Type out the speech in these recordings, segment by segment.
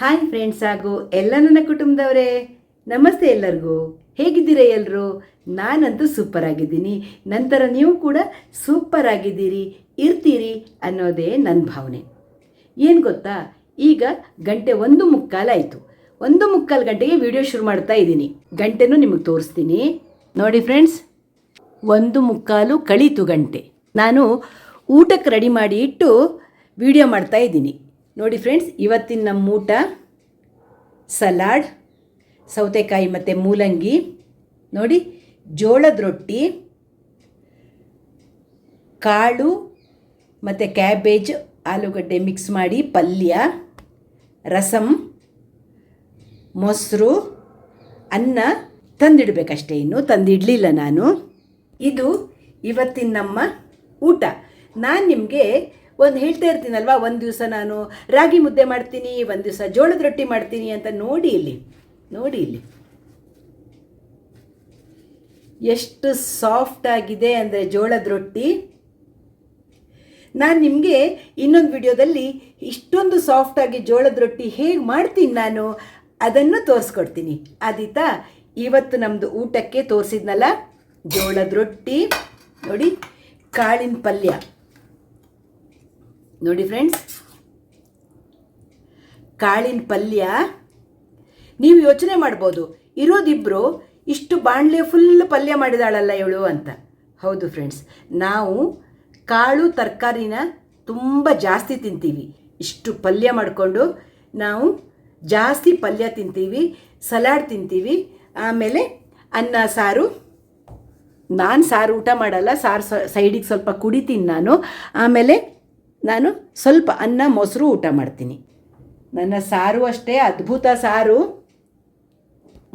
Hi friends, ಹಾಗೂ ಎಲ್ಲ ನನ್ನ ಕುಟುಂಬದವರೇ, ನಮಸ್ತೆ ಎಲ್ಲರಿಗೂ. ಹೇಗಿದ್ದೀರಾ ಎಲ್ಲರೂ ನಾನಂತೂ ಸೂಪರ್ ಆಗಿದ್ದೀನಿ. ನಂತರ ನೀವು ಕೂಡ ಸೂಪರ್ ಆಗಿದ್ದೀರಿ, ಇರ್ತೀರಿ ಅನ್ನೋದೇ ನನ್ನ ಭಾವನೆ. ಏನು ಗೊತ್ತಾ? ಈಗ ಗಂಟೆ ಒಂದು ಮುಕ್ಕಾಲಾಯಿತು ಒಂದು ಮುಕ್ಕಾಲು ಗಂಟೆಗೆ ವಿಡಿಯೋ ಶುರು ಮಾಡ್ತಾ ಇದ್ದೀನಿ. ಗಂಟೆನೂ ನಿಮಗೆ ತೋರಿಸ್ತೀನಿ. ನೋಡಿ ಫ್ರೆಂಡ್ಸ್, ಒಂದು ಮುಕ್ಕಾಲು ಕಳೀತು ಗಂಟೆ. ನಾನು ಊಟಕ್ಕೆ ರೆಡಿ ಮಾಡಿ ಇಟ್ಟು ವಿಡಿಯೋ ಮಾಡ್ತಾ ಇದ್ದೀನಿ. ನೋಡಿ ಫ್ರೆಂಡ್ಸ್ ಇವತ್ತಿನ ನಮ್ಮ ಊಟ ಸಲಾಡ್ ಸೌತೆಕಾಯಿ ಮತ್ತು ಮೂಲಂಗಿ. ನೋಡಿ, ಜೋಳದ ರೊಟ್ಟಿ, ಕಾಳು ಮತ್ತು ಕ್ಯಾಬೇಜ್ ಆಲೂಗಡ್ಡೆ ಮಿಕ್ಸ್ ಮಾಡಿ ಪಲ್ಯ, ರಸಂ, ಮೊಸರು, ಅನ್ನ ತಂದಿಡಬೇಕಷ್ಟೇ ಇನ್ನು, ತಂದಿಡಲಿಲ್ಲ ನಾನು. ಇದು ಇವತ್ತಿನ ನಮ್ಮ ಊಟ. ನಾನು ನಿಮಗೆ ಒಂದು ಹೇಳ್ತಾ ಇರ್ತೀನಲ್ವಾ, ಒಂದು ದಿವಸ ನಾನು ರಾಗಿ ಮುದ್ದೆ ಮಾಡ್ತೀನಿ, ಒಂದು ದಿವಸ ಜೋಳದ ರೊಟ್ಟಿ ಮಾಡ್ತೀನಿ ಅಂತ ನೋಡಿ ಇಲ್ಲಿ ನೋಡಿ ಇಲ್ಲಿ. ಎಷ್ಟು ಸಾಫ್ಟ್ ಆಗಿದೆ ಅಂದರೆ ಜೋಳದ ರೊಟ್ಟಿ. ನಾನು ನಿಮಗೆ ಇನ್ನೊಂದು ವಿಡಿಯೋದಲ್ಲಿ ಇಷ್ಟೊಂದು ಸಾಫ್ಟಾಗಿ ಜೋಳದ ರೊಟ್ಟಿ ಹೇಗೆ ಮಾಡ್ತೀನಿ ನಾನು ಅದನ್ನು ತೋರಿಸ್ಕೊಡ್ತೀನಿ. ಆದೀತಾ, ಇವತ್ತು ನಮ್ಮದು ಊಟಕ್ಕೆ ತೋರಿಸಿದ್ನಲ್ಲ ಜೋಳದ ರೊಟ್ಟಿ. ನೋಡಿ, ಕಾಳಿನ ಪಲ್ಯ. ನೋಡಿ ಫ್ರೆಂಡ್ಸ್ ಕಾಳಿನ ಪಲ್ಯ. ನೀವು ಯೋಚನೆ ಮಾಡ್ಬೋದು, ಇರೋದಿಬ್ರು ಇಷ್ಟು ಬಾಣಲೆ ಫುಲ್ ಪಲ್ಯ ಮಾಡಿದಾಳಲ್ಲ ಇವಳು ಅಂತ. ಹೌದು ಫ್ರೆಂಡ್ಸ್ ನಾವು ಕಾಳು ತರಕಾರಿನ ತುಂಬ ಜಾಸ್ತಿ ತಿಂತೀವಿ. ಇಷ್ಟು ಪಲ್ಯ ಮಾಡಿಕೊಂಡು ನಾವು ಜಾಸ್ತಿ ಪಲ್ಯ ತಿಂತೀವಿ, ಸಲಾಡ್ ತಿಂತೀವಿ. ಆಮೇಲೆ ಅನ್ನ, ಸಾರು. ನಾನು ಸಾರು ಊಟ ಮಾಡಲ್ಲ, ಸಾರು ಸೈಡಿಗೆ ಸ್ವಲ್ಪ ಕುಡಿತೀನಿ ನಾನು. ಆಮೇಲೆ ನಾನು ಸ್ವಲ್ಪ ಅನ್ನ, ಮೊಸರು ಊಟ ಮಾಡ್ತೀನಿ. ನನ್ನ ಸಾರು ಅಷ್ಟೇ, ಅದ್ಭುತ ಸಾರು.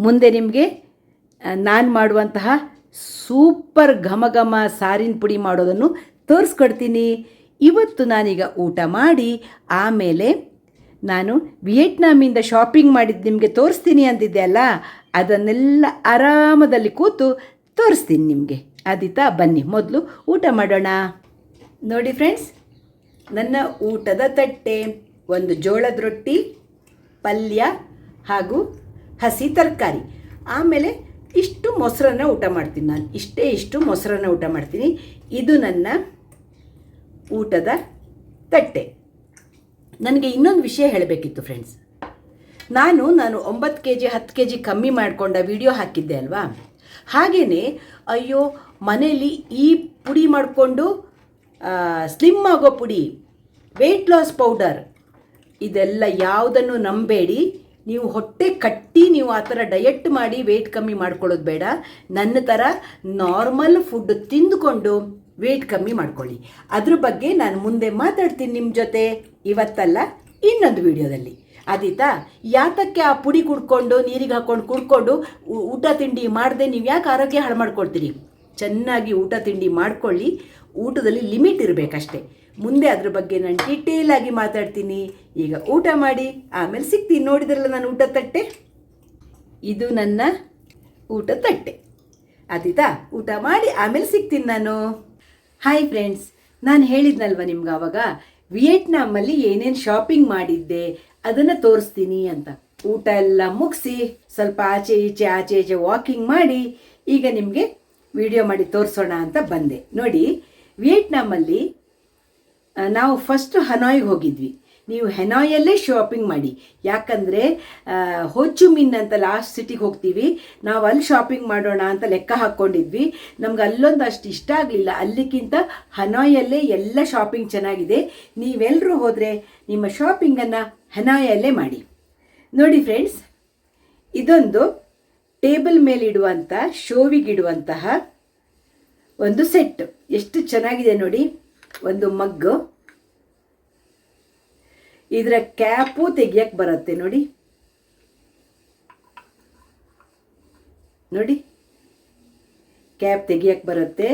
ಮುಂದೆ ನಿಮಗೆ ನಾನು ಮಾಡುವಂತಹ ಸೂಪರ್ ಘಮ ಘಮ ಸಾರಿನ ಪುಡಿ ಮಾಡೋದನ್ನು ತೋರಿಸ್ಕೊಡ್ತೀನಿ. ಇವತ್ತು ನಾನೀಗ ಊಟ ಮಾಡಿ, ಆಮೇಲೆ ನಾನು ವಿಯೆಟ್ನಾಮಿಂದ ಶಾಪಿಂಗ್ ಮಾಡಿದ್ದು ನಿಮಗೆ ತೋರಿಸ್ತೀನಿ ಅಂದಿದ್ದೆ ಅಲ್ಲ? ಅದನ್ನೆಲ್ಲ ಆರಾಮದಲ್ಲಿ ಕೂತು ತೋರಿಸ್ತೀನಿ ನಿಮಗೆ. ಆದಿತಾ, ಬನ್ನಿ, ಮೊದಲು ಊಟ ಮಾಡೋಣ. ನೋಡಿ ಫ್ರೆಂಡ್ಸ್ ನನ್ನ ಊಟದ ತಟ್ಟೆ, ಒಂದು ಜೋಳದ ರೊಟ್ಟಿ, ಪಲ್ಯ ಹಾಗೂ ಹಸಿ ತರಕಾರಿ. ಆಮೇಲೆ ಇಷ್ಟು ಮೊಸರನ್ನ ಊಟ ಮಾಡ್ತೀನಿ ನಾನು. ಇಷ್ಟೇ ಇಷ್ಟು ಮೊಸರನ್ನ ಊಟ ಮಾಡ್ತೀನಿ. ಇದು ನನ್ನ ಊಟದ ತಟ್ಟೆ. ನನಗೆ ಇನ್ನೊಂದು ವಿಷಯ ಹೇಳಬೇಕಿತ್ತು ಫ್ರೆಂಡ್ಸ್ ನಾನು ನಾನು ಒಂಬತ್ತು ಕೆ ಜಿ ಹತ್ತು ಕೆ ಜಿ ಕಮ್ಮಿ ಮಾಡಿಕೊಂಡ ವಿಡಿಯೋ ಹಾಕಿದ್ದೆ ಅಲ್ವಾ? ಹಾಗೆಯೇ ಅಯ್ಯೋ ಮನೆಯಲ್ಲಿ ಈ ಪುಡಿ ಮಾಡಿಕೊಂಡು ಸ್ಲಿಮ್ ಆಗೋ ಪುಡಿ ವೆಯ್ಟ್ ಲಾಸ್ ಪೌಡರ್ ಇದೆಲ್ಲ ಯಾವುದನ್ನು ನಂಬೇಡಿ. ನೀವು ಹೊಟ್ಟೆ ಕಟ್ಟಿ ನೀವು ಆ ಥರ ಡಯಟ್ ಮಾಡಿ ವೆಯ್ಟ್ ಕಮ್ಮಿ ಮಾಡ್ಕೊಳ್ಳೋದು ಬೇಡ. ನನ್ನ ಥರ ನಾರ್ಮಲ್ ಫುಡ್ ತಿಂದುಕೊಂಡು ವೆಯ್ಟ್ ಕಮ್ಮಿ ಮಾಡ್ಕೊಳ್ಳಿ. ಅದ್ರ ಬಗ್ಗೆ ನಾನು ಮುಂದೆ ಮಾತಾಡ್ತೀನಿ ನಿಮ್ಮ ಜೊತೆ ಇವತ್ತಲ್ಲ ಇನ್ನೊಂದು ವಿಡಿಯೋದಲ್ಲಿ. ಆದೀತಾ, ಯಾತಕ್ಕೆ ಆ ಪುಡಿ ಕುಡ್ಕೊಂಡು, ನೀರಿಗೆ ಹಾಕ್ಕೊಂಡು ಕುಡ್ಕೊಂಡು ಊಟ ತಿಂಡಿ ಮಾಡದೆ ನೀವು ಯಾಕೆ ಆರೋಗ್ಯ ಹಾಳು ಮಾಡ್ಕೊಳ್ತೀರಿ? ಚೆನ್ನಾಗಿ ಊಟ ತಿಂಡಿ ಮಾಡ್ಕೊಳ್ಳಿ. ಊಟದಲ್ಲಿ ಲಿಮಿಟ್ ಇರಬೇಕಷ್ಟೆ. ಮುಂದೆ ಅದ್ರ ಬಗ್ಗೆ ನಾನು ಡೀಟೇಲ್ ಆಗಿ ಮಾತಾಡ್ತೀನಿ. ಈಗ ಊಟ ಮಾಡಿ, ಆಮೇಲೆ ಸಿಗ್ತೀನಿ. ನೋಡಿದ್ರಲ್ಲ ನಾನು ಊಟ ತಟ್ಟೆ? ಇದು ನನ್ನ ಊಟ ತಟ್ಟೆ. ಆದೀತಾ ಊಟ ಮಾಡಿ, ಆಮೇಲೆ ಸಿಗ್ತೀನಿ ನಾನು. ಹಾಯ್ ಫ್ರೆಂಡ್ಸ್ ನಾನು ಹೇಳಿದ್ನಲ್ವ ನಿಮ್ಗೆ ಆವಾಗ ವಿಯೆಟ್ನಾಮಲ್ಲಿ ಏನೇನು ಶಾಪಿಂಗ್ ಮಾಡಿದ್ದೆ, ಅದನ್ನು ತೋರಿಸ್ತೀನಿ ಅಂತ. ಊಟ ಎಲ್ಲ ಮುಗಿಸಿ, ಸ್ವಲ್ಪ ಆಚೆ ಈಚೆ ಆಚೆ ಈಚೆ ವಾಕಿಂಗ್ ಮಾಡಿ, ಈಗ ನಿಮಗೆ ವಿಡಿಯೋ ಮಾಡಿ ತೋರಿಸೋಣ ಅಂತ ಬಂದೆ. ನೋಡಿ, ವಿಯೆಟ್ನಾಮಲ್ಲಿ ನಾವು ಫಸ್ಟ್ ಹನಾಯ್ಗೆ ಹೋಗಿದ್ವಿ. ನೀವು ಹೆನಾಯಲ್ಲೇ ಶಾಪಿಂಗ್ ಮಾಡಿ. ಯಾಕಂದರೆ ಹೊಚ್ಚುಮಿನ್ ಅಂತ ಲಾಸ್ಟ್ ಸಿಟಿಗೆ ಹೋಗ್ತೀವಿ. ನಾವು ಅಲ್ಲಿ ಶಾಪಿಂಗ್ ಮಾಡೋಣ ಅಂತ ಲೆಕ್ಕ ಹಾಕ್ಕೊಂಡಿದ್ವಿ. ನಮ್ಗೆ ಅಲ್ಲೊಂದು ಅಷ್ಟು ಇಷ್ಟ ಆಗಲಿಲ್ಲ. ಅಲ್ಲಿಗಿಂತ ಹನಾಯಲ್ಲೇ ಎಲ್ಲ ಶಾಪಿಂಗ್ ಚೆನ್ನಾಗಿದೆ. ನೀವೆಲ್ಲರೂ ಹೋದರೆ ನಿಮ್ಮ ಶಾಪಿಂಗನ್ನು ಹೆನಾಯಲ್ಲೇ ಮಾಡಿ. ನೋಡಿ ಫ್ರೆಂಡ್ಸ್ ಇದೊಂದು ಟೇಬಲ್ ಮೇಲಿಡುವಂಥ ಶೋವಿಗಿಡುವಂತಹ ಒಂದು ಸೆಟ್. ಎಷ್ಟು ಚೆನ್ನಾಗಿದೆ ನೋಡಿ, ಒಂದು ಮಗ್ಗು. ಇದರ ಕ್ಯಾಪು ತೆಗಿಯಕ್ಕೆ ಬರುತ್ತೆ ನೋಡಿ. ನೋಡಿ. ಕ್ಯಾಪ್ ತೆಗಿಯಕ್ಕೆ ಬರುತ್ತೆ.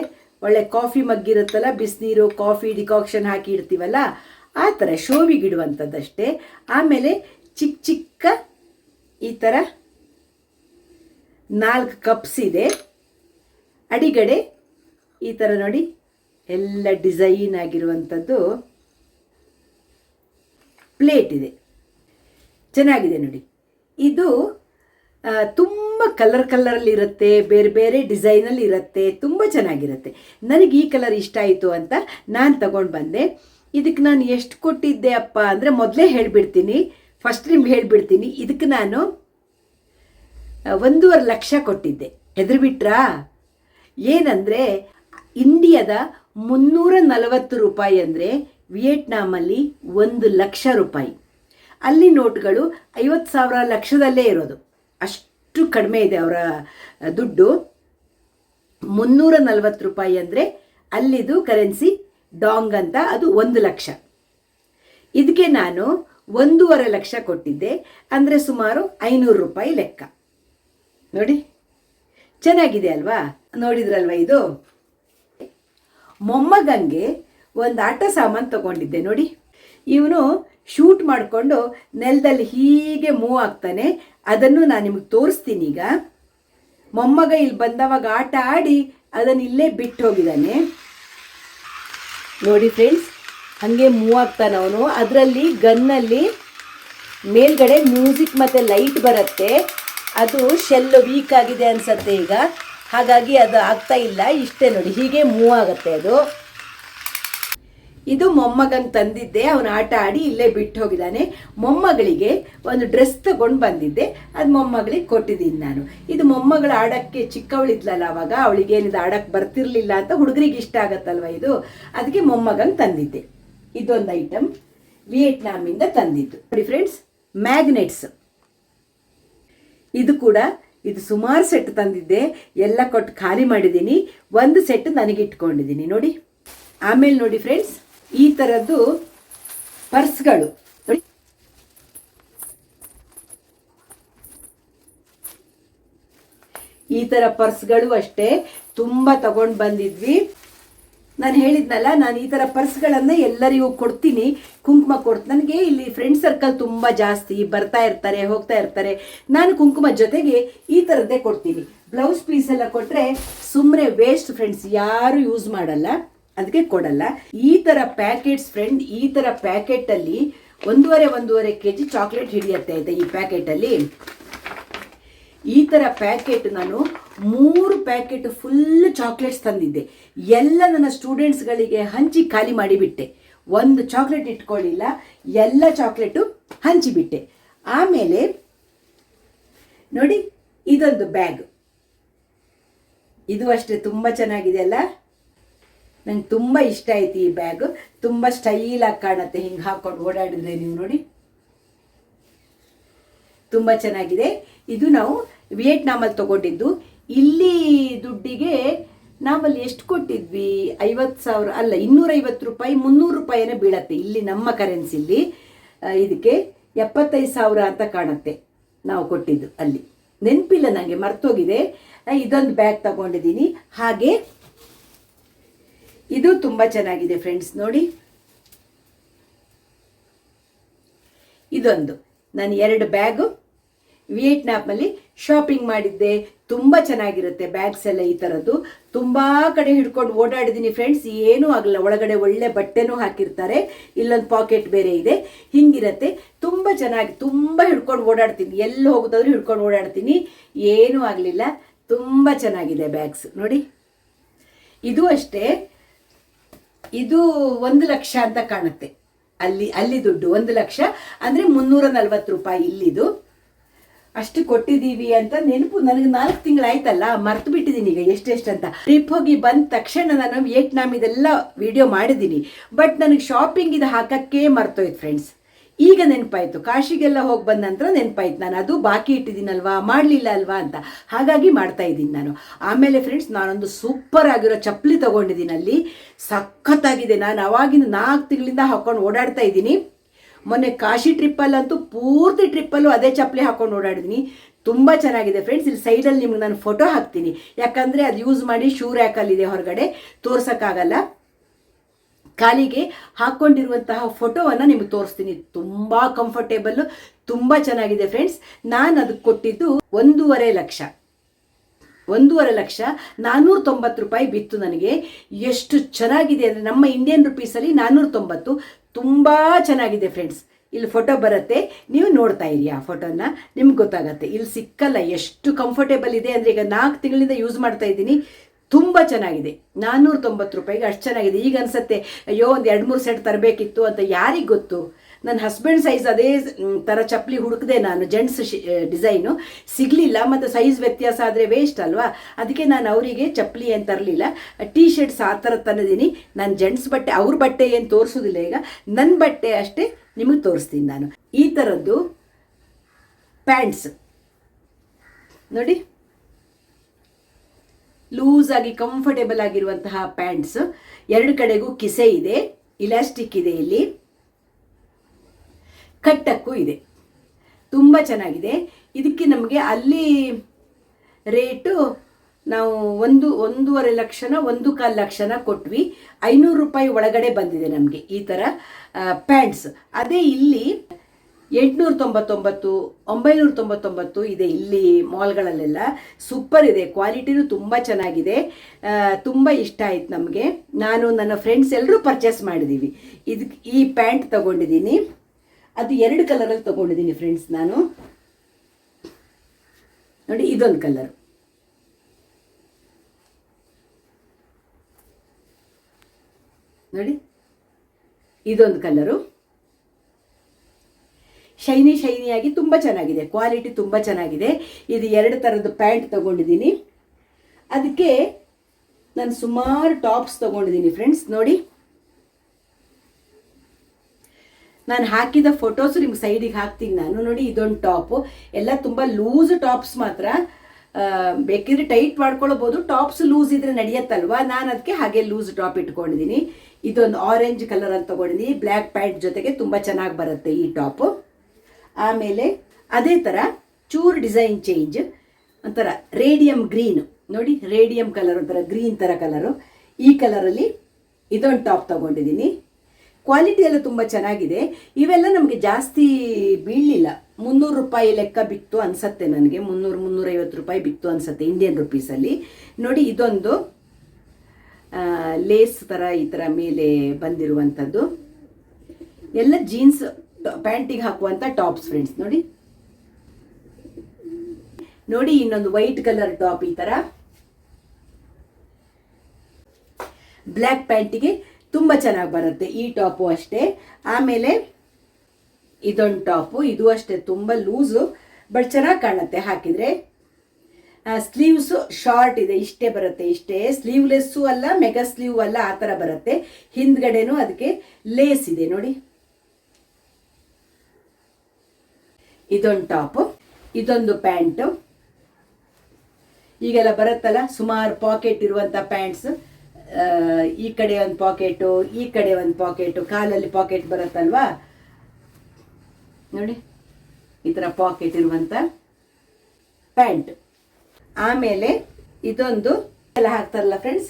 ಒಳ್ಳೆ ಕಾಫಿ ಮಗ್ಗಿರುತ್ತಲ್ಲ ಬಿಸಿನೀರು, ಕಾಫಿ, ಡಿಕಾಕ್ಷನ್ ಹಾಕಿ ಇಡ್ತೀವಲ್ಲ, ಆ ಥರ ಶೋವಿಗಿಡುವಂಥದ್ದಷ್ಟೇ ಆಮೇಲೆ ಚಿಕ್ಕ ಚಿಕ್ಕ ಈ ಥರ ನಾಲ್ಕು ಕಪ್ಸ್ ಇದೆ. ಅಡಿಗಡೆ ಈ ಥರ ನೋಡಿ ಎಲ್ಲ ಡಿಸೈನ್ ಆಗಿರುವಂಥದ್ದು ಪ್ಲೇಟ್ ಇದೆ. ಚೆನ್ನಾಗಿದೆ ನೋಡಿ. ಇದು ತುಂಬ ಕಲರ್ ಕಲರಲ್ಲಿ ಇರುತ್ತೆ, ಬೇರೆ ಬೇರೆ ಡಿಸೈನಲ್ಲಿ ಇರುತ್ತೆ, ತುಂಬ ಚೆನ್ನಾಗಿರುತ್ತೆ. ನನಗೆ ಈ ಕಲರ್ ಇಷ್ಟ ಆಯಿತು ಅಂತ ನಾನು ತಗೊಂಡು ಬಂದೆ. ಇದಕ್ಕೆ ನಾನು ಎಷ್ಟು ಕೊಟ್ಟಿದ್ದೆ ಅಪ್ಪ ಅಂದರೆ ಮೊದಲೇ ಹೇಳಿಬಿಡ್ತೀನಿ. ಫಸ್ಟ್ ನಿಮ್ಗೆ ಹೇಳಿಬಿಡ್ತೀನಿ. ಇದಕ್ಕೆ ನಾನು ಒಂದೂವರೆ ಲಕ್ಷ ಕೊಟ್ಟಿದ್ದೆ. ಹೆದರ್ಬಿಟ್ರಾ? ಏನಂದರೆ, ಇಂಡಿಯಾದ ಮುನ್ನೂರ ನಲವತ್ತು ರೂಪಾಯಿ ಅಂದರೆ ವಿಯೆಟ್ನಾಮಲ್ಲಿ ಒಂದು ಲಕ್ಷ ರೂಪಾಯಿ. ಅಲ್ಲಿ ನೋಟ್ಗಳು ಐವತ್ತು ಸಾವಿರ ಲಕ್ಷದಲ್ಲೇ ಇರೋದು. ಅಷ್ಟು ಕಡಿಮೆ ಇದೆ ಅವರ ದುಡ್ಡು. ಮುನ್ನೂರ ನಲವತ್ತು ರೂಪಾಯಿ ಅಂದರೆ ಅಲ್ಲಿದು ಕರೆನ್ಸಿ ಡಾಂಗ್ ಅಂತ ಅದು ಒಂದು ಲಕ್ಷ. ಇದಕ್ಕೆ ನಾನು ಒಂದೂವರೆ ಲಕ್ಷ ಕೊಟ್ಟಿದ್ದೆ. ಅಂದರೆ ಸುಮಾರು ಐನೂರು ರೂಪಾಯಿ ಲೆಕ್ಕ. ನೋಡಿ. ಚೆನ್ನಾಗಿದೆ ಅಲ್ವಾ? ನೋಡಿದ್ರಲ್ವಾ ಇದು? ಮೊಮ್ಮಗಂಗೆ ಒಂದು ಆಟ ಸಾಮಾನು ತಗೊಂಡಿದ್ದೆ ನೋಡಿ. ಇವನು ಶೂಟ್ ಮಾಡಿಕೊಂಡು ನೆಲದಲ್ಲಿ ಹೀಗೆ ಮೂವ್ ಆಗ್ತಾನೆ. ಅದನ್ನು ನಾನು ನಿಮಗೆ ತೋರಿಸ್ತೀನಿ ಈಗ. ಮೊಮ್ಮಗ ಇಲ್ಲಿ ಬಂದವಾಗ ಆಟ ಆಡಿ ಅದನ್ನು ಇಲ್ಲೇ ಬಿಟ್ಟು ಹೋಗಿದ್ದಾನೆ ನೋಡಿ ಫ್ರೆಂಡ್ಸ್, ಹಂಗೆ ಮೂವ್ ಆಗ್ತಾನೆ ಅವನು. ಅದರಲ್ಲಿ ಗನ್ನಲ್ಲಿ ಮೇಲ್ಗಡೆ ಮ್ಯೂಸಿಕ್ ಮತ್ತು ಲೈಟ್ ಬರುತ್ತೆ. ಅದು ಶೆಲ್ಲು ವೀಕ್ ಆಗಿದೆ ಅನ್ಸತ್ತೆ ಈಗ. ಹಾಗಾಗಿ ಅದು ಆಗ್ತಾ ಇಲ್ಲ. ಇಷ್ಟೇ ನೋಡಿ, ಹೀಗೆ ಮೂವ್ ಆಗುತ್ತೆ ಅದು. ಇದು ಮೊಮ್ಮಗನ್ ತಂದಿದ್ದೆ. ಅವನು ಆಟ ಆಡಿ ಇಲ್ಲೇ ಬಿಟ್ಟು ಹೋಗಿದ್ದಾನೆ. ಮೊಮ್ಮಗಳಿಗೆ ಒಂದು ಡ್ರೆಸ್ ತಗೊಂಡು ಬಂದಿದ್ದೆ. ಅದು ಮೊಮ್ಮಗಳಿಗೆ ಕೊಟ್ಟಿದ್ದೀನಿ ನಾನು. ಇದು ಮೊಮ್ಮಗಳು ಆಡಕ್ಕೆ ಚಿಕ್ಕವಳಿದ್ಲಲ್ಲ ಅವಾಗ, ಅವಳಿಗೆ ಏನಿದೆ ಆಡಕ್ಕೆ ಬರ್ತಿರ್ಲಿಲ್ಲ ಅಂತ ಹುಡುಗರಿಗೆ ಇಷ್ಟ ಆಗತ್ತಲ್ವ ಇದು? ಅದಕ್ಕೆ ಮೊಮ್ಮಗಂಗೆ ತಂದಿದ್ದೆ. ಇದೊಂದು ಐಟಮ್ ವಿಯೆಟ್ನಾಮಿಂದ ತಂದಿದ್ದು. ನೋಡಿ ಫ್ರೆಂಡ್ಸ್ ಮ್ಯಾಗ್ನೆಟ್ಸ್ ಇದು ಕೂಡ ಇದು ಸುಮಾರು ಸೆಟ್ ತಂದಿದ್ದೆ. ಎಲ್ಲ ಕೊಟ್ಟು ಖಾಲಿ ಮಾಡಿದ್ದೀನಿ. ಒಂದು ಸೆಟ್ ನನಗೆ ಇಟ್ಕೊಂಡಿದ್ದೀನಿ ನೋಡಿ. ಆಮೇಲೆ ನೋಡಿ ಫ್ರೆಂಡ್ಸ್ ಈ ಥರದ್ದು ಪರ್ಸ್ಗಳು. ನೋಡಿ. ಈ ಥರ ಪರ್ಸ್ಗಳು ಅಷ್ಟೇ. ತುಂಬ ತಗೊಂಡು ಬಂದಿದ್ವಿ. ನಾನು ಹೇಳಿದ್ನಲ್ಲ, ನಾನು ಈ ಥರ ಪರ್ಸ್ಗಳನ್ನು ಎಲ್ಲರಿಗೂ ಕೊಡ್ತೀನಿ. ಕುಂಕುಮ ಕೊಡ್ತು, ನನಗೆ ಇಲ್ಲಿ ಫ್ರೆಂಡ್ ಸರ್ಕಲ್ ತುಂಬ ಜಾಸ್ತಿ ಬರ್ತಾ ಇರ್ತಾರೆ, ಹೋಗ್ತಾ ಇರ್ತಾರೆ. ನಾನು ಕುಂಕುಮ ಜೊತೆಗೆ ಈ ಥರದ್ದೇ ಕೊಡ್ತೀನಿ. ಬ್ಲೌಸ್ ಪೀಸ್ ಎಲ್ಲ ಕೊಟ್ಟರೆ ಸುಮ್ಮನೆ ವೇಸ್ಟ್ ಫ್ರೆಂಡ್ಸ್ ಯಾರು ಯೂಸ್ ಮಾಡಲ್ಲ ಅದಕ್ಕೆ ಕೊಡಲ್ಲ. ಈ ಥರ ಪ್ಯಾಕೆಟ್ಸ್ ಫ್ರೆಂಡ್ ಈ ಥರ ಪ್ಯಾಕೆಟಲ್ಲಿ ಒಂದೂವರೆ ಒಂದೂವರೆ ಕೆ ಜಿ ಚಾಕ್ಲೇಟ್ ಹಿಡಿಯುತ್ತೆ ಇದೆ ಈ ಪ್ಯಾಕೆಟಲ್ಲಿ ಈ ಥರ ಪ್ಯಾಕೆಟ್ ನಾನು ಮೂರು ಪ್ಯಾಕೆಟ್ ಫುಲ್ ಚಾಕ್ಲೇಟ್ಸ್ ತಂದಿದ್ದೆ. ಎಲ್ಲ ನನ್ನ ಸ್ಟೂಡೆಂಟ್ಸ್ಗಳಿಗೆ ಹಂಚಿ ಖಾಲಿ ಮಾಡಿಬಿಟ್ಟೆ. ಒಂದು ಚಾಕ್ಲೇಟ್ ಇಟ್ಕೊಳ್ಳಿಲ್ಲ, ಎಲ್ಲ ಚಾಕ್ಲೇಟು ಹಂಚಿಬಿಟ್ಟೆ. ಆಮೇಲೆ ನೋಡಿ, ಇದೊಂದು ಬ್ಯಾಗ್. ಇದು ಅಷ್ಟೇ, ತುಂಬ ಚೆನ್ನಾಗಿದೆ ಅಲ್ಲ? ನಂಗೆ ತುಂಬ ಇಷ್ಟ ಆಯ್ತು ಈ ಬ್ಯಾಗ್. ತುಂಬ ಸ್ಟೈಲಾಗಿ ಕಾಣುತ್ತೆ, ಹಿಂಗೆ ಹಾಕೊಂಡು ಓಡಾಡಿದ್ರೆ ನೀವು ನೋಡಿ. ತುಂಬ ಚೆನ್ನಾಗಿದೆ. ಇದು ನಾವು ವಿಯೆಟ್ನಾಮಲ್ಲಿ ತಗೊಂಡಿದ್ದು. ಇಲ್ಲಿ ದುಡ್ಡಿಗೆ ನಾವಲ್ಲಿ ಎಷ್ಟು ಕೊಟ್ಟಿದ್ವಿ? ಐವತ್ತು ಸಾವಿರ ಅಲ್ಲ, ಇನ್ನೂರೈವತ್ತು ರೂಪಾಯಿ, ಮುನ್ನೂರು ರೂಪಾಯಿನೇ ಬೀಳತ್ತೆ ಇಲ್ಲಿ ನಮ್ಮ ಕರೆನ್ಸಿಲಿ ಇದಕ್ಕೆ ಎಪ್ಪತ್ತೈದು ಸಾವಿರ ಅಂತ ಕಾಣುತ್ತೆ ನಾವು ಕೊಟ್ಟಿದ್ದು ಅಲ್ಲಿ. ನೆನಪಿಲ್ಲ ನನಗೆ ಮರ್ತೋಗಿದೆ. ಇದೊಂದು ಬ್ಯಾಗ್ ತಗೊಂಡಿದ್ದೀನಿ. ಹಾಗೆ ಇದು ತುಂಬ ಚೆನ್ನಾಗಿದೆ ಫ್ರೆಂಡ್ಸ್ ನೋಡಿ. ಇದೊಂದು. ನಾನು ಎರಡು ಬ್ಯಾಗು. ವಿಯೆಟ್ನಾಮಲ್ಲಿ ಶಾಪಿಂಗ್ ಮಾಡಿದ್ದೆ. ತುಂಬ ಚೆನ್ನಾಗಿರುತ್ತೆ ಬ್ಯಾಗ್ಸ್ ಎಲ್ಲ ಈ ಥರದ್ದು ತುಂಬ ಕಡೆ ಹಿಡ್ಕೊಂಡು ಓಡಾಡಿದ್ದೀನಿ ಫ್ರೆಂಡ್ಸ್ ಏನೂ ಆಗಲ್ಲ. ಒಳಗಡೆ ಒಳ್ಳೆ ಬಟ್ಟೆನೂ ಹಾಕಿರ್ತಾರೆ. ಇಲ್ಲೊಂದು ಪಾಕೆಟ್ ಬೇರೆ ಇದೆ. ಹಿಂಗಿರತ್ತೆ. ತುಂಬ ಚೆನ್ನಾಗಿ, ತುಂಬ ಹಿಡ್ಕೊಂಡು ಓಡಾಡ್ತೀನಿ. ಎಲ್ಲಿ ಹೋಗೋದಾದ್ರೂ ಹಿಡ್ಕೊಂಡು ಓಡಾಡ್ತೀನಿ. ಏನೂ ಆಗಲಿಲ್ಲ. ತುಂಬ ಚೆನ್ನಾಗಿದೆ ಬ್ಯಾಗ್ಸ್ ನೋಡಿ. ಇದು ಅಷ್ಟೇ. ಇದು ಒಂದು ಲಕ್ಷ ಅಂತ ಕಾಣುತ್ತೆ. ಅಲ್ಲಿ ಅಲ್ಲಿ ದುಡ್ಡು ಒಂದು ಲಕ್ಷ. ಅಂದರೆ ಮುನ್ನೂರ ನಲ್ವತ್ತು ರೂಪಾಯಿ ಇಲ್ಲಿದು. ಅಷ್ಟು ಕೊಟ್ಟಿದ್ದೀವಿ ಅಂತ ನೆನಪು ನನಗೆ ನಾಲ್ಕು ತಿಂಗಳಾಯ್ತಲ್ಲ ಮರ್ತು ಬಿಟ್ಟಿದ್ದೀನಿ ಈಗ ಎಷ್ಟೆಷ್ಟು ಅಂತ. ಟ್ರಿಪ್ ಹೋಗಿ ಬಂದ ತಕ್ಷಣ ನಾನು ವಿಯೆಟ್ನಾಮ್ ಇದೆಲ್ಲ ವಿಡಿಯೋ ಮಾಡಿದ್ದೀನಿ. ಬಟ್ ನನಗೆ ಶಾಪಿಂಗ್ ಇದು ಹಾಕಕ್ಕೆ ಮರ್ತೋಯ್ತು ಫ್ರೆಂಡ್ಸ್ ಈಗ ನೆನಪಾಯ್ತು, ಕಾಶಿಗೆಲ್ಲ ಹೋಗಿ ಬಂದ ನಂತರ ನೆನಪಾಯ್ತು ನಾನು, ಅದು ಬಾಕಿ ಇಟ್ಟಿದ್ದೀನಲ್ವಾ, ಮಾಡಲಿಲ್ಲ ಅಲ್ವಾ ಅಂತ. ಹಾಗಾಗಿ ಮಾಡ್ತಾ ಇದ್ದೀನಿ ನಾನು. ಆಮೇಲೆ ಫ್ರೆಂಡ್ಸ್ ನಾನೊಂದು ಸೂಪರ್ ಆಗಿರೋ ಚಪ್ಪಲಿ ತಗೊಂಡಿದ್ದೀನಿ ಅಲ್ಲಿ. ಸಖತ್ತಾಗಿದೆ, ನಾನು ಅವಾಗಿಂದ ನಾಲ್ಕು ತಿಂಗಳಿಂದ ಹಾಕೊಂಡು ಓಡಾಡ್ತಾ ಇದ್ದೀನಿ. ಮೊನ್ನೆ ಕಾಶಿ ಟ್ರಿಪ್ಪಲ್ಲಂತೂ ಪೂರ್ತಿ ಟ್ರಿಪ್ಪಲ್ಲೂ ಅದೇ ಚಪ್ಪಲಿ ಹಾಕೊಂಡು ಓಡಾಡಿದ್ದೀನಿ ತುಂಬ ಚೆನ್ನಾಗಿದೆ ಫ್ರೆಂಡ್ಸ್ ಇಲ್ಲಿ ಸೈಡಲ್ಲಿ ನಿಮ್ಗೆ ನಾನು ಫೋಟೋ ಹಾಕ್ತೀನಿ. ಯಾಕಂದರೆ ಅದು ಯೂಸ್ ಮಾಡಿ ಶೂ ರ್ಯಾಕಲ್ಲಿದೆ ಹೊರಗಡೆ. ತೋರ್ಸೋಕ್ಕಾಗಲ್ಲ. ಕಾಲಿಗೆ ಹಾಕ್ಕೊಂಡಿರುವಂತಹ ಫೋಟೋವನ್ನು ನಿಮಗೆ ತೋರಿಸ್ತೀನಿ. ತುಂಬ ಕಂಫರ್ಟೇಬಲ್ಲು ತುಂಬ ಚೆನ್ನಾಗಿದೆ ಫ್ರೆಂಡ್ಸ್ ನಾನು ಅದಕ್ಕೆ ಕೊಟ್ಟಿದ್ದು ಒಂದೂವರೆ ಲಕ್ಷ. ಒಂದೂವರೆ ಲಕ್ಷ ನಾನ್ನೂರ ತೊಂಬತ್ತು ರೂಪಾಯಿ ಬಿತ್ತು ನನಗೆ. ಎಷ್ಟು ಚೆನ್ನಾಗಿದೆ ಅಂದರೆ ನಮ್ಮ ಇಂಡಿಯನ್ ರುಪೀಸಲ್ಲಿ ನಾನ್ನೂರ ತೊಂಬತ್ತು ತುಂಬ ಚೆನ್ನಾಗಿದೆ ಫ್ರೆಂಡ್ಸ್ ಇಲ್ಲಿ ಫೋಟೋ ಬರುತ್ತೆ. ನೀವು ನೋಡ್ತಾ ಇರಿ ಆ ಫೋಟೋನ ನಿಮ್ಗೆ ಗೊತ್ತಾಗತ್ತೆ. ಇಲ್ಲಿ ಸಿಕ್ಕಲ್ಲ, ಎಷ್ಟು ಕಂಫರ್ಟೇಬಲ್ ಇದೆ ಅಂದರೆ ಈಗ ನಾಲ್ಕು ತಿಂಗಳಿಂದ ಯೂಸ್ ಮಾಡ್ತಾ ಇದ್ದೀನಿ. ತುಂಬ ಚೆನ್ನಾಗಿದೆ. ನಾನ್ನೂರ ತೊಂಬತ್ತು ರೂಪಾಯಿಗೆ ಅಷ್ಟು ಚೆನ್ನಾಗಿದೆ. ಈಗ ಅನ್ಸುತ್ತೆ, ಅಯ್ಯೋ, ಒಂದು ಎರಡು ಮೂರು ಸೆಟ್ ತರಬೇಕಿತ್ತು ಅಂತ ಯಾರಿಗೆ ಗೊತ್ತು? ನನ್ನ ಹಸ್ಬೆಂಡ್ ಸೈಜ್ ಅದೇ ಥರ ಚಪ್ಪಲಿ ಹುಡುಕಿದೆ ನಾನು ಜೆಂಟ್ಸ್ ಡಿಸೈನು ಸಿಗಲಿಲ್ಲ, ಮತ್ತು ಸೈಜ್ ವ್ಯತ್ಯಾಸ ಆದರೆ ವೇಸ್ಟ್ ಅಲ್ವಾ? ಅದಕ್ಕೆ ನಾನು ಅವರಿಗೆ ಚಪ್ಪಲಿ ಏನು ತರಲಿಲ್ಲ. ಟೀ ಶರ್ಟ್ಸ್ ಆ ಥರ ತಂದಿದ್ದೀನಿ. ನಾನು ಜೆಂಟ್ಸ್ ಬಟ್ಟೆ, ಅವ್ರ ಬಟ್ಟೆ ಏನು ತೋರಿಸೋದಿಲ್ಲ ಈಗ. ನನ್ನ ಬಟ್ಟೆ ಅಷ್ಟೇ ನಿಮಗೆ ತೋರಿಸ್ತೀನಿ ನಾನು. ಈ ಥರದ್ದು ಪ್ಯಾಂಟ್ಸ್ ನೋಡಿ. ಲೂಸ್ ಆಗಿ ಕಂಫರ್ಟೇಬಲ್ ಆಗಿರುವಂತಹ ಪ್ಯಾಂಟ್ಸ್ ಎರಡು ಕಡೆಗೂ ಕಿಸೆ ಇದೆ ಇಲಾಸ್ಟಿಕ್ ಇದೆ ಇಲ್ಲಿ. ಕಟ್ಟಕ್ಕೂ ಇದೆ. ತುಂಬ ಚೆನ್ನಾಗಿದೆ. ಇದಕ್ಕೆ ನಮಗೆ ಅಲ್ಲಿ ರೇಟು ನಾವು ಒಂದು, ಒಂದೂವರೆ ಲಕ್ಷನ, ಒಂದು ಕಾಲು ಲಕ್ಷನ ಕೊಟ್ವಿ. ಐನೂರು ರೂಪಾಯಿ ಒಳಗಡೆ ಬಂದಿದೆ ನಮಗೆ ಈ ಥರ ಪ್ಯಾಂಟ್ಸ್. ಅದೇ ಇಲ್ಲಿ ಎಂಟುನೂರ ತೊಂಬತ್ತೊಂಬತ್ತು, ಒಂಬೈನೂರ ತೊಂಬತ್ತೊಂಬತ್ತು ಇದೆ ಇಲ್ಲಿ ಮಾಲ್ಗಳಲ್ಲೆಲ್ಲ. ಸೂಪರ್ ಇದೆ. ಕ್ವಾಲಿಟಿನೂ ತುಂಬ ಚೆನ್ನಾಗಿದೆ. ತುಂಬ ಇಷ್ಟ ಆಯ್ತು ನಮಗೆ. ನಾನು ನನ್ನ ಫ್ರೆಂಡ್ಸ್ ಎಲ್ಲರೂ ಪರ್ಚೇಸ್ ಮಾಡಿದ್ದೀವಿ ಇದಕ್ಕೆ ಈ ಪ್ಯಾಂಟ್ ತಗೊಂಡಿದ್ದೀನಿ. ಅದು ಎರಡು ಕಲರಲ್ಲಿ ತಗೊಂಡಿದ್ದೀನಿ ಫ್ರೆಂಡ್ಸ್ ನಾನು. ನೋಡಿ, ಇದೊಂದು ಕಲರ್ ನೋಡಿ, ಇದೊಂದು ಕಲರು ಶೈನಿ ಶೈನಿಯಾಗಿ ತುಂಬ ಚೆನ್ನಾಗಿದೆ. ಕ್ವಾಲಿಟಿ ತುಂಬ ಚೆನ್ನಾಗಿದೆ. ಇದು ಎರಡು ಥರದ್ದು ಪ್ಯಾಂಟ್ ತಗೊಂಡಿದ್ದೀನಿ. ಅದಕ್ಕೆ ನಾನು ಸುಮಾರು ಟಾಪ್ಸ್ ತಗೊಂಡಿದ್ದೀನಿ ಫ್ರೆಂಡ್ಸ್ ನೋಡಿ. ನಾನು ಹಾಕಿದ ಫೋಟೋಸ್ ನಿಮ್ಗೆ ಸೈಡಿಗೆ ಹಾಕ್ತೀನಿ ನಾನು. ನೋಡಿ, ಇದೊಂದು ಟಾಪು ಎಲ್ಲ ತುಂಬ ಲೂಸ್ ಟಾಪ್ಸ್ ಮಾತ್ರ. ಬೇಕಿದ್ರೆ ಟೈಟ್ ಮಾಡ್ಕೊಳ್ಬೋದು. ಟಾಪ್ಸ್ ಲೂಸ್ ಇದ್ರೆ ನಡೆಯತ್ತಲ್ವಾ? ನಾನು ಅದಕ್ಕೆ ಹಾಗೆ ಲೂಸ್ ಟಾಪ್ ಇಟ್ಕೊಂಡಿದ್ದೀನಿ ಇದೊಂದು ಆರೆಂಜ್ ಕಲರ್ ಅಂತ ತೊಗೊಂಡಿದ್ದೀನಿ ಬ್ಲ್ಯಾಕ್ ಪ್ಯಾಂಟ್ ಜೊತೆಗೆ ತುಂಬ ಚೆನ್ನಾಗಿ ಬರುತ್ತೆ ಈ ಟಾಪು ಆಮೇಲೆ ಅದೇ ಥರ ಚೂರು ಡಿಸೈನ್ ಚೇಂಜ್ ಒಂಥರ ರೇಡಿಯಂ ಗ್ರೀನ್ ನೋಡಿ ರೇಡಿಯಂ ಕಲರ್ ಒಂಥರ ಗ್ರೀನ್ ಥರ ಕಲರು ಈ ಕಲರಲ್ಲಿ ಇದೊಂದು ಟಾಪ್ ತಗೊಂಡಿದ್ದೀನಿ ಕ್ವಾಲಿಟಿ ಎಲ್ಲ ತುಂಬ ಚೆನ್ನಾಗಿದೆ. ಇವೆಲ್ಲ ನಮಗೆ ಜಾಸ್ತಿ ಬೀಳಲಿಲ್ಲ. ಮುನ್ನೂರು ರೂಪಾಯಿ ಲೆಕ್ಕ ಬಿತ್ತು ಅನ್ಸತ್ತೆ ನನಗೆ. ಮುನ್ನೂರು, ಮುನ್ನೂರೈವತ್ತು ರೂಪಾಯಿ ಬಿತ್ತು ಅನ್ಸತ್ತೆ ಇಂಡಿಯನ್ ರುಪೀಸಲ್ಲಿ ನೋಡಿ ಇದೊಂದು ಲೇಸ್ ಥರ ಈ ಥರ ಮೇಲೆ ಬಂದಿರುವಂಥದ್ದು ಎಲ್ಲ ಜೀನ್ಸ್ ಪ್ಯಾಂಟಿಗೆ ಹಾಕುವಂಥ ಟಾಪ್ಸ್ ಫ್ರೆಂಡ್ಸ್ ನೋಡಿ. ನೋಡಿ ಇನ್ನೊಂದು ವೈಟ್ ಕಲರ್ ಟಾಪ್ ಈ ಥರ ಬ್ಲ್ಯಾಕ್ ಪ್ಯಾಂಟಿಗೆ ತುಂಬ ಚೆನ್ನಾಗಿ ಬರುತ್ತೆ. ಈ ಟಾಪು ಅಷ್ಟೇ. ಆಮೇಲೆ ಇದೊಂದು ಟಾಪು. ಇದು ಅಷ್ಟೇ, ತುಂಬ ಲೂಸು, ಬಟ್ ಚೆನ್ನಾಗಿ ಕಾಣುತ್ತೆ. ಹಾಕಿದರೆ ಸ್ಲೀವ್ಸು ಶಾರ್ಟ್ ಇದೆ. ಇಷ್ಟೇ ಬರುತ್ತೆ, ಇಷ್ಟೇ. ಸ್ಲೀವ್ಲೆಸ್ಸು ಅಲ್ಲ, ಮೆಗಾ ಸ್ಲೀವ್ ಅಲ್ಲ, ಆ ಥರ ಬರುತ್ತೆ. ಹಿಂದ್ಗಡೆನೂ ಅದಕ್ಕೆ ಲೇಸ್ ಇದೆ, ನೋಡಿ. ಇದೊಂದು ಟಾಪು, ಇದೊಂದು ಪ್ಯಾಂಟು. ಈಗೆಲ್ಲ ಬರುತ್ತಲ್ಲ, ಸುಮಾರು ಪಾಕೆಟ್ ಇರುವಂಥ ಪ್ಯಾಂಟ್ಸ್. ಈ ಕಡೆ ಒಂದು ಪಾಕೆಟು ಈ ಕಡೆ ಒಂದು ಪಾಕೆಟು ಕಾಲಲ್ಲಿ ಪಾಕೆಟ್ ಬರುತ್ತಲ್ವಾ? ನೋಡಿ, ಈ ಥರ ಪಾಕೆಟ್ ಇರುವಂಥ ಪ್ಯಾಂಟ್ ಆಮೇಲೆ ಇದೊಂದು ಎಲ್ಲ ಹಾಕ್ತಾರಲ್ಲ ಫ್ರೆಂಡ್ಸ್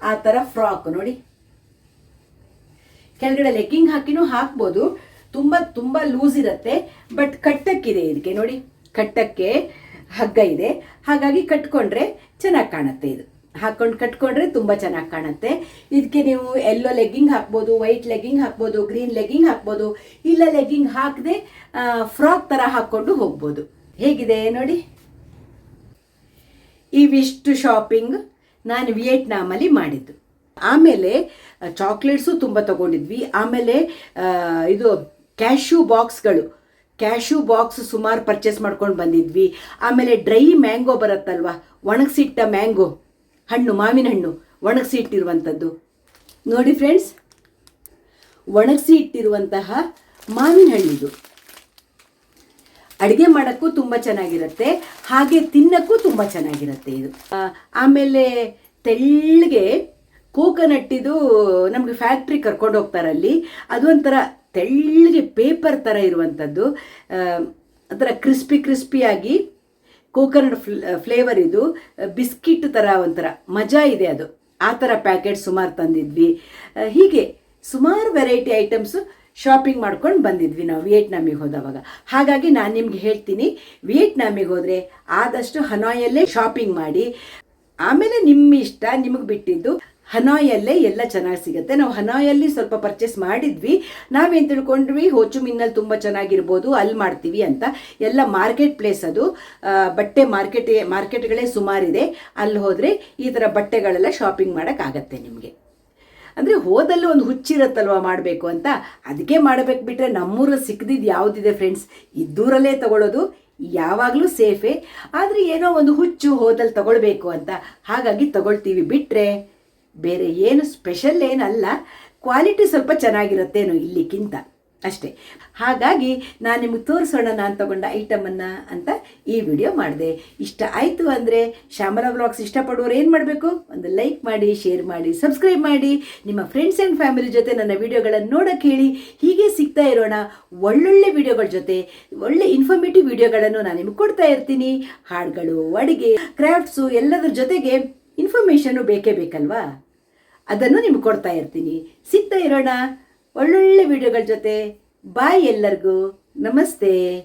ಆ ಥರ ಫ್ರಾಕ್ ನೋಡಿ. ಕೆಳಗಡೆ ಲೆಗ್ಗಿಂಗ್ ಹಾಕಿನೂ ಹಾಕ್ಬೋದು, ತುಂಬ ತುಂಬ ಲೂಸ್ ಇರುತ್ತೆ ಬಟ್ ಕಟ್ಟಕ್ಕಿದೆ ಇದಕ್ಕೆ ನೋಡಿ. ಕಟ್ಟಕ್ಕೆ ಹಗ್ಗ ಇದೆ, ಹಾಗಾಗಿ ಕಟ್ಕೊಂಡ್ರೆ ಚೆನ್ನಾಗಿ ಕಾಣುತ್ತೆ ಇದು. ಹಾಕೊಂಡು ಕಟ್ಕೊಂಡ್ರೆ ತುಂಬ ಚೆನ್ನಾಗಿ ಕಾಣುತ್ತೆ. ಇದಕ್ಕೆ ನೀವು ಎಲ್ಲೋ ಲೆಗ್ಗಿಂಗ್ ಹಾಕ್ಬೋದು, ವೈಟ್ ಲೆಗ್ಗಿಂಗ್ ಹಾಕ್ಬೋದು, ಗ್ರೀನ್ ಲೆಗ್ಗಿಂಗ್ ಹಾಕ್ಬೋದು, ಇಲ್ಲ ಲೆಗ್ಗಿಂಗ್ ಹಾಕದೆ ಫ್ರಾಕ್ ಥರ ಹಾಕ್ಕೊಂಡು ಹೋಗ್ಬೋದು. ಹೇಗಿದೆ ನೋಡಿ. ಇವಿಷ್ಟು ಶಾಪಿಂಗ್ ನಾನು ವಿಯೆಟ್ನಾಮಲ್ಲಿ ಮಾಡಿದ್ದು. ಆಮೇಲೆ ಚಾಕ್ಲೇಟ್ಸು ತುಂಬ ತಗೊಂಡಿದ್ವಿ. ಆಮೇಲೆ ಇದು ಕ್ಯಾಶ್ಯೂ ಬಾಕ್ಸ್ಗಳು. ಕ್ಯಾಶ್ಯೂ ಬಾಕ್ಸ್ ಸುಮಾರು ಪರ್ಚೇಸ್ ಮಾಡ್ಕೊಂಡು ಬಂದಿದ್ವಿ. ಆಮೇಲೆ ಡ್ರೈ ಮ್ಯಾಂಗೋ ಬರುತ್ತಲ್ವ, ಒಣಗಿಸಿಟ್ಟ ಮ್ಯಾಂಗೋ. ಹಣ್ಣು, ಮಾವಿನ ಹಣ್ಣು ಒಣಗಿಸಿ ಇಟ್ಟಿರುವಂಥದ್ದು ನೋಡಿ ಫ್ರೆಂಡ್ಸ್ ಒಣಗಿಸಿ ಇಟ್ಟಿರುವಂತಹ ಮಾವಿನ ಹಣ್ಣಿದು. ಅಡುಗೆ ಮಾಡೋಕ್ಕೂ ತುಂಬ ಚೆನ್ನಾಗಿರುತ್ತೆ, ಹಾಗೆ ತಿನ್ನಕ್ಕೂ ತುಂಬ ಚೆನ್ನಾಗಿರುತ್ತೆ ಇದು. ಆಮೇಲೆ ತೆಳ್ಳಗೆ ಕೋಕೋನಟ್ಟಿದು ನಮಗೆ ಫ್ಯಾಕ್ಟ್ರಿ ಕರ್ಕೊಂಡು ಹೋಗ್ತಾರಲ್ಲಿ ಅದೊಂಥರ ತೆಳ್ಳಗೆ ಪೇಪರ್ ಥರ ಇರುವಂಥದ್ದು ಒಂಥರ ಕ್ರಿಸ್ಪಿ ಕ್ರಿಸ್ಪಿಯಾಗಿ ಕೋಕೋನಟ್ ಫ್ಲೇವರ್ ಇದು ಬಿಸ್ಕಿಟ್ ಥರ ಒಂಥರ, ಮಜಾ ಇದೆ ಅದು. ಆ ಥರ ಪ್ಯಾಕೆಟ್ ಸುಮಾರು ತಂದಿದ್ವಿ. ಹೀಗೆ ಸುಮಾರು ವೆರೈಟಿ ಐಟಮ್ಸು ಶಾಪಿಂಗ್ ಮಾಡ್ಕೊಂಡು ಬಂದಿದ್ವಿ ನಾವು ವಿಯೆಟ್ನಾಮಿಗೆ ಹೋದವಾಗ. ಹಾಗಾಗಿ ನಾನು ನಿಮ್ಗೆ ಹೇಳ್ತೀನಿ ವಿಯೆಟ್ನಾಮಿಗೆ ಹೋದರೆ ಆದಷ್ಟು ಹನಾಯಲ್ಲೇ ಶಾಪಿಂಗ್ ಮಾಡಿ. ಆಮೇಲೆ ನಿಮ್ಮ ಇಷ್ಟ ನಿಮಗೆ ಬಿಟ್ಟಿದ್ದು ಹನಾಯಲ್ಲೇ ಎಲ್ಲ ಚೆನ್ನಾಗಿ ಸಿಗುತ್ತೆ. ನಾವು ಹನಾಯಲ್ಲಿ ಸ್ವಲ್ಪ ಪರ್ಚೇಸ್ ಮಾಡಿದ್ವಿ. ನಾವೇನು ತಿಳ್ಕೊಂಡ್ವಿ? ಹೋಚು ಮಿನ್ನಲ್ಲಿ ತುಂಬ ಚೆನ್ನಾಗಿರ್ಬೋದು, ಅಲ್ಲಿ ಮಾಡ್ತೀವಿ ಅಂತ. ಎಲ್ಲ ಮಾರ್ಕೆಟ್ ಪ್ಲೇಸ್ ಅದು. ಬಟ್ಟೆ ಮಾರ್ಕೆಟ್ ಮಾರ್ಕೆಟ್ಗಳೇ ಸುಮಾರಿದೆ. ಅಲ್ಲಿ ಹೋದರೆ ಈ ಥರ ಬಟ್ಟೆಗಳೆಲ್ಲ ಶಾಪಿಂಗ್ ಮಾಡೋಕ್ಕಾಗತ್ತೆ ನಿಮಗೆ. ಅಂದರೆ ಹೋದಲ್ಲಿ ಒಂದು ಹುಚ್ಚಿರತ್ತಲ್ವ ಮಾಡಬೇಕು ಅಂತ? ಅದಕ್ಕೆ ಮಾಡಬೇಕು ಬಿಟ್ಟರೆ ನಮ್ಮೂರಲ್ಲಿ ಸಿಕ್ಕದಿದ್ದು ಯಾವುದಿದೆ ಫ್ರೆಂಡ್ಸ್ ಇದ್ದೂರಲ್ಲೇ ತಗೊಳ್ಳೋದು ಯಾವಾಗಲೂ ಸೇಫೇ. ಆದರೆ ಏನೋ ಒಂದು ಹುಚ್ಚು ಹೋದಲ್ಲಿ ತಗೊಳ್ಬೇಕು ಅಂತ. ಹಾಗಾಗಿ ತಗೊಳ್ತೀವಿ ಬಿಟ್ಟರೆ ಬೇರೆ ಏನು ಸ್ಪೆಷಲ್ ಏನಲ್ಲ ಕ್ವಾಲಿಟಿ ಸ್ವಲ್ಪ ಚೆನ್ನಾಗಿರುತ್ತೇನೋ ಇಲ್ಲಿಕ್ಕಿಂತ ಅಷ್ಟೇ. ಹಾಗಾಗಿ ನಾನು ನಿಮಗೆ ತೋರಿಸೋಣ ನಾನು ತಗೊಂಡ ಐಟಮನ್ನು ಅಂತ ಈ ವಿಡಿಯೋ ಮಾಡಿದೆ. ಇಷ್ಟ ಆಯಿತು ಅಂದರೆ ಶ್ಯಾಮಲ ವ್ಲಾಗ್ಸ್ ಇಷ್ಟಪಡೋರು ಏನು ಮಾಡಬೇಕು? ಒಂದು ಲೈಕ್ ಮಾಡಿ ಶೇರ್ ಮಾಡಿ ಸಬ್ಸ್ಕ್ರೈಬ್ ಮಾಡಿ. ನಿಮ್ಮ ಫ್ರೆಂಡ್ಸ್ ಆ್ಯಂಡ್ ಫ್ಯಾಮಿಲಿ ಜೊತೆ ನನ್ನ ವಿಡಿಯೋಗಳನ್ನು ನೋಡೋಕ್ಕೆ ಹೇಳಿ. ಹೀಗೆ ಸಿಗ್ತಾ ಇರೋಣ ಒಳ್ಳೊಳ್ಳೆ ವಿಡಿಯೋಗಳ ಜೊತೆ. ಒಳ್ಳೆ ಇನ್ಫಾರ್ಮೇಟಿವ್ ವಿಡಿಯೋಗಳನ್ನು ನಾನು ನಿಮಗೆ ಕೊಡ್ತಾ ಇರ್ತೀನಿ. ಹಾಡುಗಳು, ಅಡುಗೆ ಕ್ರಾಫ್ಟ್ಸು ಎಲ್ಲದರ ಜೊತೆಗೆ ಇನ್ಫಾರ್ಮೇಷನ್ನು ಬೇಕೇ ಬೇಕಲ್ವಾ? ಅದನ್ನು ನಿಮ್ಗೆ ಕೊಡ್ತಾ ಇರ್ತೀನಿ. ಸಿಗ್ತಾ ಇರೋಣ. ಒಳ್ಳೊಳ್ಳೆ ವಿಡಿಯೋಗಳ ಜೊತೆ. ಬಾಯ್ ಎಲ್ಲರಿಗೂ. ನಮಸ್ತೆ.